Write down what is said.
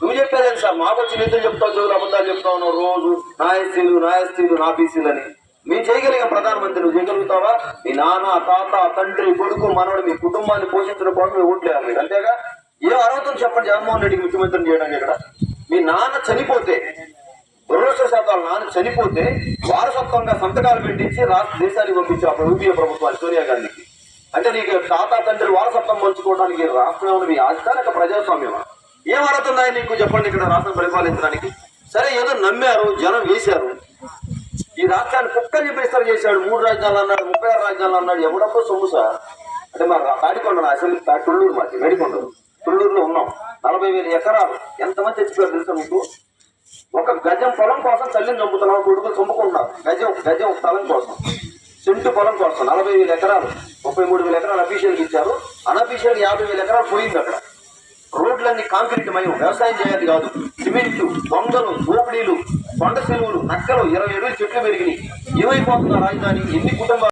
నువ్వు చెప్పేది సార్? మాకు వచ్చి నిధులు చెప్తావు చదువులు అబద్ధాలు చెప్తా ఉన్నావు రోజు. నా ఎస్సీలు నా ఎస్టీలు నా బీసీలు అని మేము చేయగలిగిన ప్రధానమంత్రి నువ్వు చేయగలుగుతావా? మీ నాన్న తాత తండ్రి కొడుకు మనవడు మీ కుటుంబాన్ని పోషించడం కోసం మీరు ఓట్లేరు మీరు అంతేగా? ఏ అర్హతను చెప్పండి జగన్మోహన్ రెడ్డికి ముఖ్యమంత్రిని చేయడానికి ఇక్కడ. మీ నాన్న చనిపోతే దురదృష్ట శాతాలు నాన్న చనిపోతే వారసత్వంగా సంతకాలు పెట్టించి రాష్ట్ర దేశానికి పంపించి అప్పుడు యూపీఏ ప్రభుత్వాన్ని సోనియా గాంధీకి. అంటే నీకు తాత తండ్రి వారసత్వం పంచుకోవడానికి రాష్ట్రం మీ అధికారిక ప్రజాస్వామ్యమా? ఏం అర్హత ఉన్నాయి నీకు చెప్పండి ఇక్కడ రాష్ట్రం పరిపాలించడానికి? సరే ఏదో నమ్మారు జనం వేశారు. ఈ రాష్ట్రాన్ని కుక్కలు చెప్పేస్తారు చేశాడు. మూడు రాజ్యాలు అన్నాడు ముప్పై ఆరు రాజ్యాలు అన్నాడు. ఎవడప్పో సొమ్ము సార్. అంటే మా తాడికొండ అసెంబ్లీ తుళ్ళూరు మాది వేడికొండ తుళ్ళూరులో ఉన్నాం. నలభై వేల ఎకరాలు. ఎంతమంది తెచ్చుకోవాలి తెలుసా మీకు? ఒక గజం పొలం కోసం తల్లిని చంపుతున్నాం కొడుకులు చంపుకుంటున్నారు. గజం గజం స్థలం కోసం. సెంటు పొలం కోసం. నలభై వేల ఎకరాలు. ముప్పై మూడు వేల ఎకరాలు అఫీషియల్కి ఇచ్చారు. అనఫీషియల్ యాభై వేల ఎకరాలు పోయింది అక్కడ. రోడ్లన్నీ కాంక్రీట్ మయం వ్యవసాయం చేయాలి కాదు. సిమెంట్ దొంగలు దోపిడీలు కొండ సెలవులు నక్కలు ఇరవై ఏడు చెట్లు పెరిగినాయి. ఏమైపోతున్న రాజధాని? ఎన్ని కుటుంబాలు